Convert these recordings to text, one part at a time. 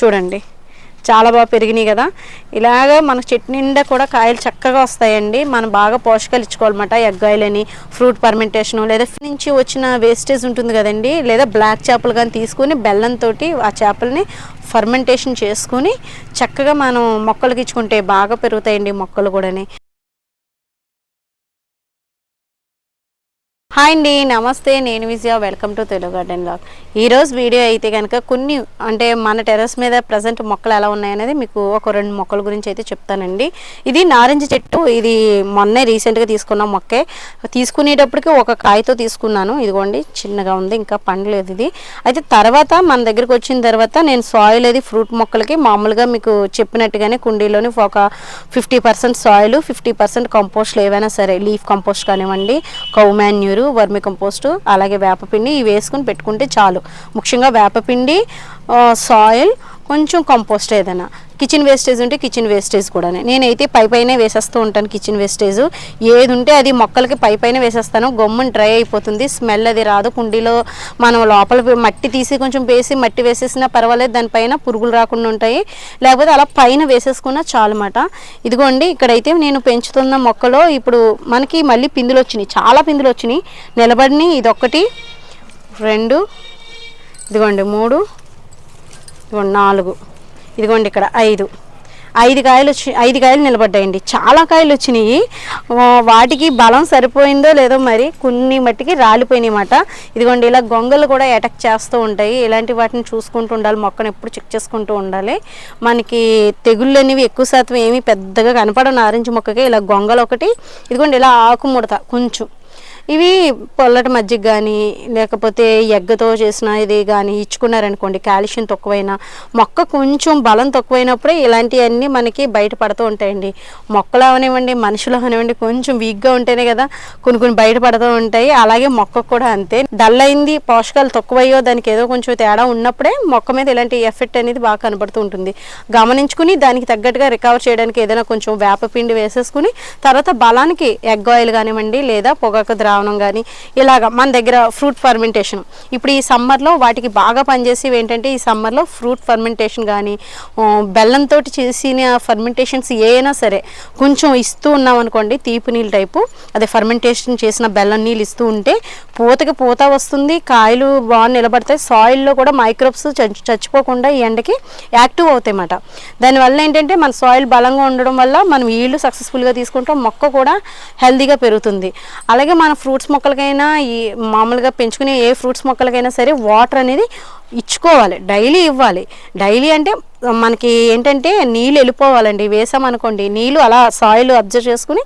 చూడండి. చాలా బాగా పెరిగినాయి కదా. ఇలాగ మన చెట్టు నిండా కూడా కాయలు చక్కగా వస్తాయండి. మనం బాగా పోషకాలు ఇచ్చుకోవాలన్నమాట. ఎగ్గాయలని ఫ్రూట్ పర్మెంటేషన్ లేదా నుంచి వచ్చిన వేస్టేజ్ ఉంటుంది కదండి. లేదా బ్లాక్ చేపలు కానీ తీసుకుని బెల్లంతో ఆ చేపల్ని ఫర్మెంటేషన్ చేసుకుని చక్కగా మనం మొక్కలకి ఇచ్చుకుంటే బాగా పెరుగుతాయండి మొక్కలు కూడాని. హాయ్ అండి నమస్తే నేను Vijaya welcome to Telugu garden blog ఈరోజు వీడియో అయితే కనుక కొన్ని అంటే మన టెర్రస్ మీద ప్రజెంట్ మొక్కలు ఎలా ఉన్నాయనేది మీకు ఒక రెండు మొక్కల గురించి అయితే చెప్తానండి. ఇది నారింజ చెట్టు ఇది మొన్నే రీసెంట్గా తీసుకున్న మొక్కే. తీసుకునేటప్పటికి ఒక కాయతో తీసుకున్నాను. ఇదిగోండి చిన్నగా ఉంది ఇంకా పండలేదు ఇది. అయితే తర్వాత మన దగ్గరికి వచ్చిన తర్వాత నేను సాయిల్ అది ఫ్రూట్ మొక్కలకి మామూలుగా మీకు చెప్పినట్టుగానే కుండీలోని ఒక fifty percent soil fifty percent కంపోస్ట్లు ఏవైనా సరే లీఫ్ కంపోస్ట్ కానివ్వండి కౌ మాన్యూరు వర్మి కంపోస్టు అలాగే వేపపిండి ఇవి వేసుకుని పెట్టుకుంటే చాలు. ముఖ్యంగా వేపపిండి సాయిల్ కొంచెం కంపోస్ట్ ఏదైనా. కిచెన్ వేస్టేజ్ ఉంటే కిచెన్ వేస్టేజ్ కూడా నేనైతే పై పైన వేసేస్తూ ఉంటాను కిచెన్ వేస్టేజ్ ఏది ఉంటే అది మొక్కలకి పై పైన వేసేస్తాను. గమ్మున డ్రై అయిపోతుంది. స్మెల్ అది రాదు. కుండీలో మనం లోపల మట్టి తీసి కొంచెం వేసి మట్టి వేసేసినా పర్వాలేదు. దానిపైన పురుగులు రాకుండా ఉంటాయి. లేకపోతే అలా పైన వేసేసుకున్నా చాలన్నమాట ఇదిగోండి ఇక్కడైతే నేను పెంచుతున్న మొక్కలో ఇప్పుడు మనకి మళ్ళీ పిందులు వచ్చినాయి చాలా పిందులు వచ్చినాయి నిలబడిని ఇదొక్కటి. రెండు. ఇదిగోండి మూడు. ఇదిగోండి నాలుగు. ఇదిగోండి ఇక్కడ ఐదు. ఐదు కాయలు వచ్చి ఐదు కాయలు నిలబడ్డాయండి. చాలా కాయలు వచ్చినాయి. వాటికి బలం సరిపోయిందో లేదో మరి కొన్ని మట్టికి రాలిపోయినాయి అన్నమాట. ఇదిగోండి ఇలా గొంగలు కూడా అటాక్ చేస్తూ ఉంటాయి. ఇలాంటి వాటిని చూసుకుంటూ ఉండాలి. మొక్కను ఎప్పుడు చెక్ చేసుకుంటూ ఉండాలి. మనకి తెగుళ్ళు అనేవి ఎక్కువ శాతం ఏమీ పెద్దగా కనపడవు నారింజ మొక్కకి ఇలా గొంగలు ఒకటి. ఇదిగోండి ఇలా ఆకు ముడత కొంచెం. ఇవి పొల్లటి మజ్జిగ కానీ లేకపోతే ఎగ్గతో చేసిన ఇది కానీ ఇచ్చుకున్నారనుకోండి కాల్షియం తక్కువైనా మొక్క కొంచెం బలం తక్కువైనప్పుడే ఇలాంటివన్నీ మనకి బయటపడుతూ ఉంటాయండి. మొక్కలు అవనివ్వండి మనుషులు అవనివ్వండి కొంచెం వీక్గా ఉంటేనే కదా కొన్ని కొన్ని బయటపడుతూ ఉంటాయి. అలాగే మొక్కకు కూడా అంతే. డల్ అయింది పోషకాలు తక్కువయ్యో దానికి ఏదో కొంచెం తేడా ఉన్నప్పుడే మొక్క మీద ఇలాంటి ఎఫెక్ట్ అనేది బాగా కనబడుతూ ఉంటుంది. గమనించుకుని దానికి తగ్గట్టుగా రికవర్ చేయడానికి ఏదైనా కొంచెం వేపపిండి వేసేసుకుని తర్వాత బలానికి ఎగ్ ఆయిల్ కానివ్వండి లేదా పొగాకు ద్రావణం కానీ ఇలాగ మన దగ్గర ఫ్రూట్ ఫర్మెంటేషన్. ఇప్పుడు ఈ సమ్మర్లో వాటికి బాగా పనిచేసేవి ఏంటంటే ఈ సమ్మర్లో ఫ్రూట్ ఫర్మెంటేషన్ కానీ బెల్లంతో చేసిన ఫర్మెంటేషన్స్ ఏ సరే కొంచెం ఇస్తూ ఉన్నాం అనుకోండి తీపి నీళ్ళు టైపు అదే ఫర్మెంటేషన్ చేసిన బెల్లం నీళ్ళు ఇస్తూ ఉంటే పూతకి పూత వస్తుంది కాయలు బాగా నిలబడతాయి సాయిల్లో కూడా మైక్రోబ్స్ చచ్చిపోకుండా ఈ ఎండకి యాక్టివ్ అవుతాయి అన్నమాట దానివల్ల ఏంటంటే మన సాయిల్ బలంగా ఉండడం వల్ల మనం ఈళ్ళు సక్సెస్ఫుల్గా తీసుకుంటాం మొక్క కూడా హెల్తీగా పెరుగుతుంది. అలాగే మన ఫ్రూట్స్ మొక్కలకైనా ఈ మామూలుగా పెంచుకునే ఏ ఫ్రూట్స్ మొక్కలకైనా సరే వాటర్ అనేది ఇచ్చుకోవాలి డైలీ ఇవ్వాలి. డైలీ అంటే మనకి ఏంటంటే నీళ్ళు వెళ్ళిపోవాలండి వేసామనుకోండి నీళ్ళు అలా సాయిల్ అబ్జర్వ్ చేసుకుని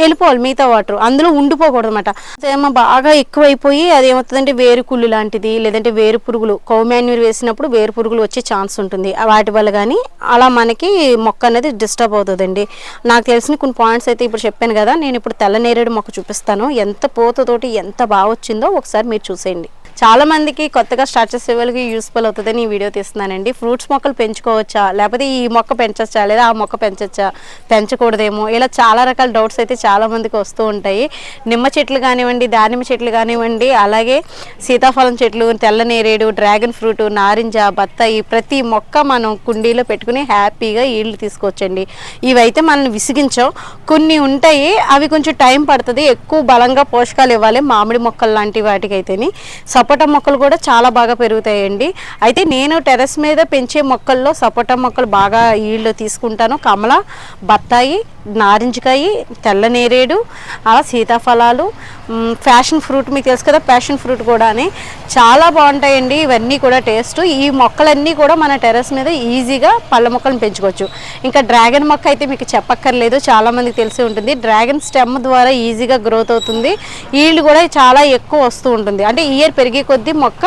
వెళ్ళిపోవాలి మిగతా వాటర్. అందులో ఉండిపోకూడదు అనమాట తేమ బాగా ఎక్కువైపోయి అది ఏమవుతుందంటే వేరు కుళ్ళు లాంటిది లేదంటే వేరు పురుగులు కౌమాన్యూర్ వేసినప్పుడు వేరు పురుగులు వచ్చే ఛాన్స్ ఉంటుంది. ఆ వాటి వల్ల కానీ అలా మనకి మొక్క అనేది డిస్టర్బ్ అవుతుందండి. నాకు తెలిసిన కొన్ని పాయింట్స్ అయితే ఇప్పుడు చెప్పాను కదా నేను ఇప్పుడు తెల్ల నేరేడు మొక్క చూపిస్తాను. ఎంత పోతతోటి ఎంత బాగా వచ్చిందో ఒకసారి మీరు చూసేయండి. చాలా మందికి కొత్తగా స్టార్ట్ చేసే వాళ్ళకి యూస్ఫుల్ అవుతుందని ఈ వీడియో తీస్తున్నానండి. ఫ్రూట్స్ మొక్కలు పెంచుకోవచ్చా? లేకపోతే ఈ మొక్క పెంచొచ్చా? లేదా ఆ మొక్క పెంచొచ్చా? పెంచకూడదేమో? ఇలా చాలా రకాల డౌట్స్ అయితే చాలా మందికి వస్తూ ఉంటాయి. నిమ్మ చెట్లు కానివ్వండి దానిమ్మ చెట్లు కానివ్వండి అలాగే సీతాఫలం చెట్లు తెల్ల నేరేడు డ్రాగన్ ఫ్రూట్ నారింజ బత్తాయి ప్రతి మొక్క మనం కుండీలో పెట్టుకుని హ్యాపీగా ఈళ్ళు తీసుకోవచ్చండి. ఇవైతే మనల్ని విసిగించవు. కొన్ని ఉంటాయి అవి కొంచెం టైం పడుతుంది. ఎక్కువ బలంగా పోషకాలు ఇవ్వాలి మామిడి మొక్కలు లాంటి వాటికైతేని. సపోటా మొక్కలు కూడా చాలా బాగా పెరుగుతాయండి. అయితే నేను టెర్రస్ మీద పెంచే మొక్కల్లో సపోటా మొక్కలు బాగా ఈళ్ళు తీసుకుంటాను. కమల బత్తాయి నారింజకాయ తెల్ల నేరేడు అలా సీతాఫలాలు ఫ్యాషన్ ఫ్రూట్ మీకు తెలుసు కదా ప్యాషన్ ఫ్రూట్ కూడా అని చాలా బాగుంటాయండి. ఇవన్నీ కూడా టేస్ట్. ఈ మొక్కలన్నీ కూడా మన టెర్రస్ మీద ఈజీగా పళ్ళ మొక్కలను పెంచుకోవచ్చు. ఇంకా డ్రాగన్ మొక్క అయితే మీకు చెప్పక్కర్లేదు. చాలామందికి తెలిసి ఉంటుంది. డ్రాగన్ స్టెమ్ ద్వారా ఈజీగా గ్రోత్ అవుతుంది. ఈల్డ్ కూడా చాలా ఎక్కువ వస్తూ ఉంటుంది. అంటే ఇయర్ పెరిగి పెరిగే కొద్దీ మొక్క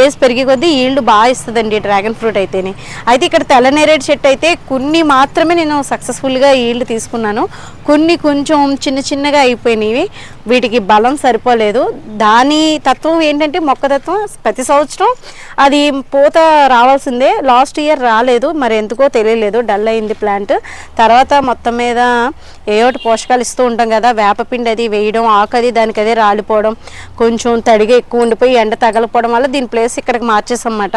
ఏజ్ పెరిగే కొద్దీ ఈల్డ్ బాగా ఇస్తుందండి డ్రాగన్ ఫ్రూట్ అయితేనే. అయితే ఇక్కడ తెల్లనేరేడు చెట్టు అయితే కొన్ని మాత్రమే నేను సక్సెస్ఫుల్గా ఈల్డ్ తీసుకున్నాను. కొన్ని కొంచెం చిన్న చిన్నగా అయిపోయినవి. వీటికి బలం సరిపోలేదు. దాని తత్వం ఏంటంటే మొక్క తత్వం ప్రతి సంవత్సరం అది పూత రావాల్సిందే. లాస్ట్ ఇయర్ రాలేదు. మరి ఎందుకో తెలియలేదు. డల్ అయింది ప్లాంట్. తర్వాత మొత్తం మీద ఏ ఒకటి పోషకాలు ఇస్తూ ఉంటాం కదా. వేపపిండి అది వేయడం ఆకు అది దానికి అదే రాలిపోవడం కొంచెం తడిగా ఎక్కువ ఉండిపోయి ఎండ తగలపోవడం వల్ల దీని ప్లేస్ ఇక్కడికి మార్చేసమాట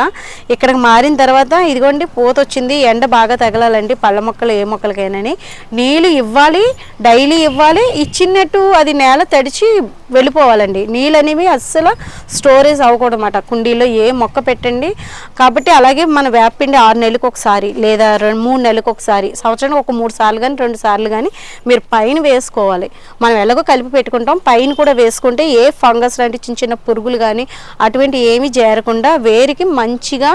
ఇక్కడికి మారిన తర్వాత ఇదిగోండి పూత వచ్చింది. ఎండ బాగా తగలాలండి. పళ్ళ మొక్కలు ఏ మొక్కలకైనాని. నీళ్ళు ఇవ్వాలి డైలీ ఇవ్వాలి. ఇచ్చినట్టు అది నేల తడిచి వెళ్ళిపోవాలండి. నీళ్ళు అనేవి అస్సలు స్టోరేజ్ అవ్వకూడదు అన్నమాట కుండీలో ఏ మొక్క పెట్టండి. కాబట్టి అలాగే మన వేపపిండి ఆరు నెలలకు ఒకసారి లేదా రెండు మూడు నెలలకు ఒకసారి సంవత్సరానికి ఒక మూడు సార్లు కానీ రెండు సార్లు కానీ మీరు పైన వేసుకోవాలి. మనం ఎలాగో కలిపి పెట్టుకుంటాం. పైన కూడా వేసుకుంటే ఏ ఫంగస్ లాంటి చిన్న చిన్న పురుగులు కానీ అటువంటి ఏమీ చేరకుండా వేరికి మంచిగా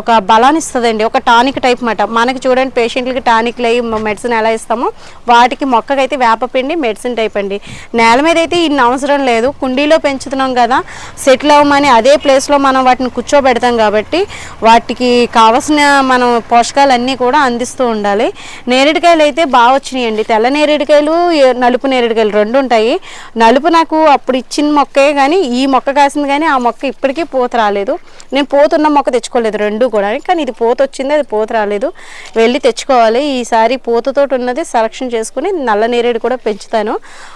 ఒక బలాన్ని ఇస్తుందండి. ఒక టానిక్ టైప్ మాట మనకి చూడండి పేషెంట్లకి టానిక్లు అయ్యి మెడిసిన్ ఎలా ఇస్తామో వాటికి మొక్కకైతే వేపపిండి మెడిసిన్ టైప్ అండి. నేల మీద అయితే ఇన్ని అవసరం లేదు. కుండీలో పెంచుతున్నాం కదా. సెటిల్ అవ్వమని అదే ప్లేస్లో మనం వాటిని కూర్చోబెడతాం కాబట్టి వాటికి కావలసిన మనం పోషకాలన్నీ కూడా అందిస్తూ ఉండాలి. నేరేడుకాయలు అయితే బాగా వచ్చినాయండి. తెల్ల నేరేడుకాయలు నలుపు నేరేడుకాయలు రెండు ఉంటాయి. నలుపు నాకు అప్పుడు ఇచ్చిన మొక్కే కానీ ఈ మొక్క కాసింది కానీ ఆ మొక్క ఇప్పటికీ పూత రాలేదు. నేను పోతున్న మొక్క తెచ్చుకోలేదు రెండు కూడా. కానీ ఇది పూత వచ్చింది అది పూత రాలేదు. వెళ్ళి తెచ్చుకోవాలి. ఈసారి పూతతోటి ఉన్నది సెలక్షన్ చేసుకుని నల్ల నేరేడు కూడా పెంచుతాను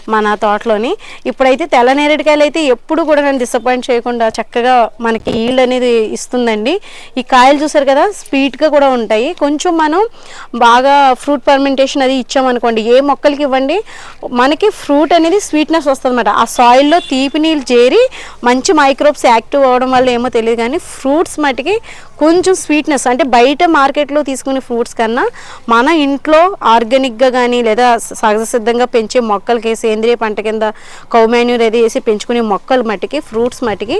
మన తోటలోని. ఇప్పుడైతే తెల్ల నేరేడుకాయలు అయితే ఎప్పుడు కూడా నన్ను డిసప్పాయింట్ చేయకుండా చక్కగా మనకి ఈల్డ్ అనేది ఇస్తుందండి. ఈ కాయలు చూసారు కదా స్వీట్గా కూడా ఉంటాయి. కొంచెం మనం బాగా ఫ్రూట్ పర్మెంటేషన్ అది ఇచ్చామనుకోండి ఏ మొక్కలకి ఇవ్వండి మనకి ఫ్రూట్ అనేది స్వీట్నెస్ వస్తుంది అనమాట ఆ సాయిల్లో తీపి నీళ్ళు చేరి మంచి మైక్రోబ్స్ యాక్టివ్ అవ్వడం వల్ల ఏమో తెలియదు కానీ ఫ్రూట్స్ మటుకి కొంచెం స్వీట్నెస్ అంటే బయట మార్కెట్లో తీసుకునే ఫ్రూట్స్ కన్నా మన ఇంట్లో ఆర్గానిక్గా కానీ లేదా సహజ సిద్ధంగా పెంచే మొక్కలకి సేంద్రియ పంట కింద కౌ మాన్యూర్ అది వేసి పెంచుకునే మొక్కలు మట్టికి ఫ్రూట్స్ మట్టికి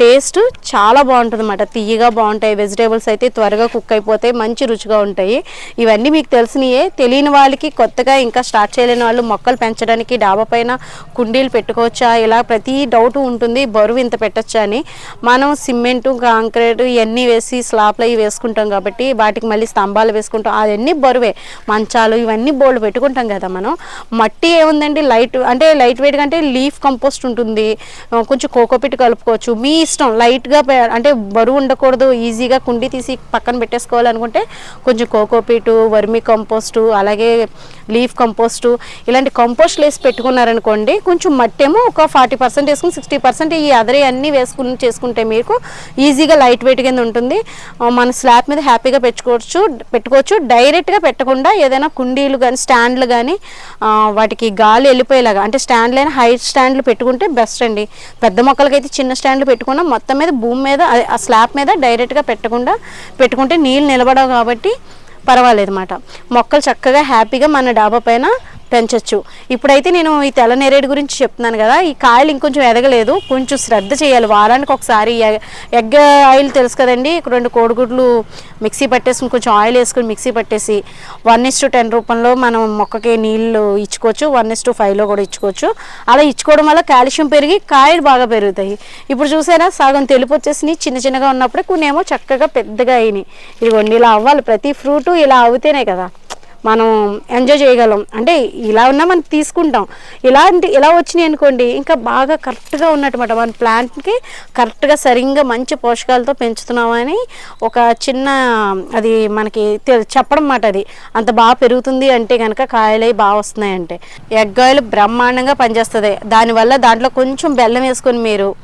టేస్ట్ చాలా బాగుంటుంది అన్నమాట తీయగా బాగుంటాయి వెజిటేబుల్స్ అయితే త్వరగా కుక్ అయిపోతాయి మంచి రుచిగా ఉంటాయి. ఇవన్నీ మీకు తెలిసినయే. తెలియని వాళ్ళకి కొత్తగా ఇంకా స్టార్ట్ చేయలేని వాళ్ళు మొక్కలు పెంచడానికి డాబా పైన కుండీలు పెట్టుకోవచ్చా? ఇలా ప్రతి డౌట్ ఉంటుంది. బరువు ఇంత పెట్టచ్చా అని. మనం సిమెంటు కాంక్రీట్ ఇవన్నీ వేసి స్లాబ్లు అవి వేసుకుంటాం కాబట్టి వాటికి మళ్ళీ స్తంభాలు వేసుకుంటాం. అవన్నీ బరువే. మంచాలు ఇవన్నీ బోల్డ్ పెట్టుకుంటాం కదా మనం. మట్టి ఏముందండి? లైట్ అంటే లైట్ వెయిట్గా అంటే లీఫ్ కంపోస్ట్ ఉంటుంది. కొంచెం కోకోపిట్ కలుపుకోవచ్చు. మీ ఇష్టం. లైట్గా అంటే బరువు ఉండకూడదు. ఈజీగా కుండి తీసి పక్కన పెట్టేసుకోవాలనుకుంటే కొంచెం కోకోపీటు వర్మి కంపోస్టు అలాగే లీఫ్ కంపోస్టు ఇలాంటి కంపోస్ట్లు వేసి పెట్టుకున్నారనుకోండి కొంచెం మట్టి ఏమో ఒక ఫార్టీ పర్సెంట్ వేసుకుని సిక్స్టీ పర్సెంట్ ఈ అదరే అన్నీ వేసుకుని చేసుకుంటే మీకు ఈజీగా లైట్ వెయిట్ కింద ఉంటుంది. మన స్లాబ్ మీద హ్యాపీగా పెట్టుకోవచ్చు పెట్టుకోవచ్చు. డైరెక్ట్గా పెట్టకుండా ఏదైనా కుండీలు కానీ స్టాండ్లు కానీ వాటికి గాలి వెళ్ళిపోయేలాగా అంటే స్టాండ్లు అయినా హైట్ స్టాండ్లు పెట్టుకుంటే బెస్ట్ అండి. పెద్ద మొక్కలకైతే చిన్న స్టాండ్లు పెట్టుకున్నా మొత్తం మీద భూమి మీద ఆ స్లాబ్ మీద డైరెక్ట్గా పెట్టకుండా పెట్టుకుంటే నీళ్ళు నిలబడవు కాబట్టి పర్వాలేదు అన్నమాట మొక్కలు చక్కగా హ్యాపీగా మన డాబా పైన పెంచవచ్చు ఇప్పుడైతే నేను ఈ తెల్ల నేరేడు గురించి చెప్తున్నాను కదా ఈ కాయలు ఇంకొంచెం ఎదగలేదు కొంచెం శ్రద్ధ చేయాలి. వారానికి ఒకసారి ఎగ్ ఆయిల్ తెలుసు కదండి రెండు కోడిగుడ్లు మిక్సీ పట్టేసుకుని కొంచెం ఆయిల్ వేసుకుని మిక్సీ పట్టేసి వన్ ఇస్ టు టెన్ రూపంలో మనం మొక్కకి నీళ్ళు ఇచ్చుకోవచ్చు వన్ ఇస్ టు ఫైవ్లో కూడా ఇచ్చుకోవచ్చు. అలా ఇచ్చుకోవడం వల్ల కాల్షియం పెరిగి కాయలు బాగా పెరుగుతాయి. ఇప్పుడు చూసారా సగం తెలుపు వచ్చేసి చిన్న చిన్నగా ఉన్నప్పుడే కొన్ని ఏమో చక్కగా పెద్దగా అయినాయి. ఇదిగోండి ఇలా అవ్వాలి. ప్రతి ఫ్రూటు ఇలా అవుతేనే కదా. మనం ఎంజాయ్ చేయగలం. అంటే ఇలా ఉన్నా మనం తీసుకుంటాం. ఇలాంటి ఇలా వచ్చినాయి అనుకోండి ఇంకా బాగా కరెక్ట్గా ఉన్నట్టుమాట. మన ప్లాంట్కి కరెక్ట్గా సరిగ్గా మంచి పోషకాలతో పెంచుతున్నామని ఒక చిన్న అది మనకి తె- చెప్పడం మాట అది. అంత బాగా పెరుగుతుంది అంటే కనుక కాయలు బాగా వస్తున్నాయి అంటే ఎగ్ ఆయిల్ బ్రహ్మాండంగా పనిచేస్తుంది. దానివల్ల దాంట్లో కొంచెం బెల్లం వేసుకొని మీరు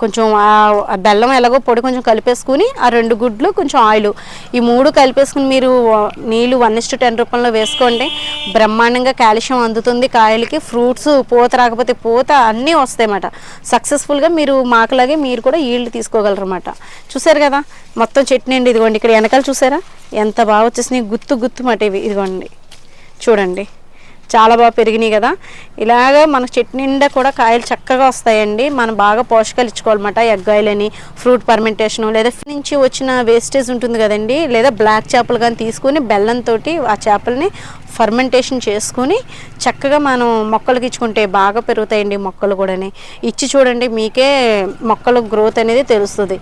కొంచెం ఆ- బెల్లం ఎలాగో పొడి కొంచెం కలిపేసుకుని ఆ రెండు గుడ్లు కొంచెం ఆయిల్. ఈ మూడు కలిపేసుకుని మీరు నీళ్ళు వన్ ఇస్టు టెన్ రూపంలో వేసుకోండి. బ్రహ్మాండంగా కాల్షియం అందుతుంది. కాయలకి ఫ్రూట్స్ పూత రాకపోతే పూత అన్నీ వస్తాయన్నమాట. సక్సెస్ఫుల్గా మీరు మాకులాగే మీరు కూడా ఈల్డ్ తీసుకోగలరు చూసారు కదా? మొత్తం చట్నీ అండి ఇదిగోండి. ఇక్కడ వెనకాల చూసారా? ఎంత బాగా వచ్చేసినాయి. గుత్తు గుత్తు మాట ఇవి ఇదిగోండి. చూడండి. చాలా బాగా పెరిగినాయి కదా. ఇలాగ మన చెట్టు నిండా కూడా కాయలు చక్కగా వస్తాయండి. మనం బాగా పోషకాలు ఇచ్చుకోవాలన్నమాట ఎగ్ ఆయిల్ అని ఫ్రూట్ పర్మెంటేషన్ లేదా నుంచి వచ్చిన వేస్టేజ్ ఉంటుంది కదండి లేదా బ్లాక్ చేపలు కానీ తీసుకుని బెల్లంతో ఆ చేపల్ని ఫర్మెంటేషన్ చేసుకుని చక్కగా మనం మొక్కలకి ఇచ్చుకుంటే బాగా పెరుగుతాయండి మొక్కలు కూడా ఇచ్చి చూడండి మీకే మొక్కల గ్రోత్ అనేది తెలుస్తుంది.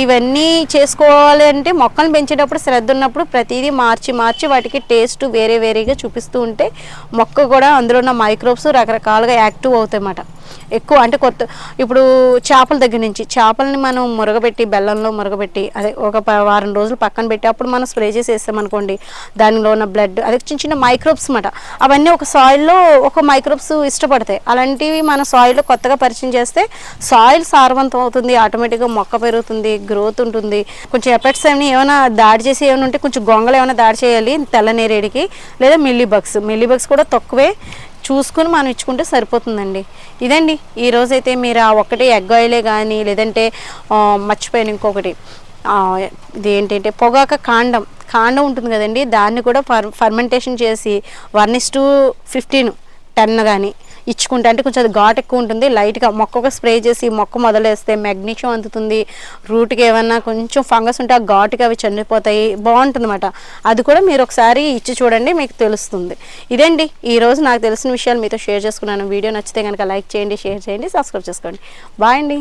ఇవన్నీ చేసుకోవాలి అంటే మొక్కలు పెంచేటప్పుడు శ్రద్ధ ఉన్నప్పుడు ప్రతిదీ మార్చి మార్చి వాటికి టేస్ట్ వేరే వేరేగా చూపిస్తూ ఉంటే మొక్క కూడా అందులో ఉన్న మైక్రోబ్స్ రకరకాలుగా యాక్టివ్ అవుతాయి అన్నమాట ఎక్కువ అంటే కొత్త ఇప్పుడు చేపల దగ్గర నుంచి చేపల్ని మనం మురగబెట్టి బెల్లంలో మురగబెట్టి అదే ఒక వారం రోజులు పక్కన పెట్టి అప్పుడు మనం స్ప్రే చేసి వేస్తామనుకోండి దానిలో ఉన్న బ్లడ్ అదే చిన్న చిన్న మైక్రోబ్స్ అన్నమాట. అవన్నీ ఒక సాయిల్లో ఒక మైక్రోబ్స్ ఇష్టపడతాయి. అలాంటివి మన సాయిల్లో కొత్తగా పరిచయం చేస్తే సాయిల్ సారవంతం అవుతుంది ఆటోమేటిక్గా మొక్క పెరుగుతుంది గ్రోత్ ఉంటుంది. కొంచెం ఎఫెక్ట్స్ ఏమైనా ఏమైనా దాడి చేసి ఏమైనా ఉంటే కొంచెం గొంగలు ఏమైనా దాడి చేయాలి తెల్లనేరేడికి లేదా మిల్లీ బగ్స్. మిల్లీ బగ్స్ కూడా తక్కువే. చూసుకుని మనం ఇచ్చుకుంటే సరిపోతుందండి. ఇదండి ఈ రోజైతే మీరు ఆ ఒక్కటి ఎగ్ ఆయిలే కానీ లేదంటే మర్చిపోయాను ఇంకొకటి. ఇదేంటంటే ఇది ఏంటంటే పొగాక కాండం. కాండం ఉంటుంది కదండి దాన్ని కూడా ఫర్ ఫర్మెంటేషన్ చేసి one is to fifteen ten కానీ ఇచ్చుకుంటే అంటే కొంచెం అది ఘాట్ ఎక్కువ ఉంటుంది. లైట్గా మొక్కకు స్ప్రే చేసి మొక్క మొదలేస్తే మెగ్నీషియం అందుతుంది. రూట్కి ఏమన్నా కొంచెం ఫంగస్ ఉంటే ఆ ఘాటుకి అవి చనిపోతాయి. బాగుంటుంది అనమాట అది కూడా మీరు ఒకసారి ఇచ్చి చూడండి మీకు తెలుస్తుంది. ఇదండి. ఈ రోజు నాకు తెలిసిన విషయాలు మీతో షేర్ చేసుకున్నాను. వీడియో నచ్చితే కనుక లైక్ చేయండి షేర్ చేయండి సబ్స్క్రైబ్ చేసుకోండి. బాయ్ అండి.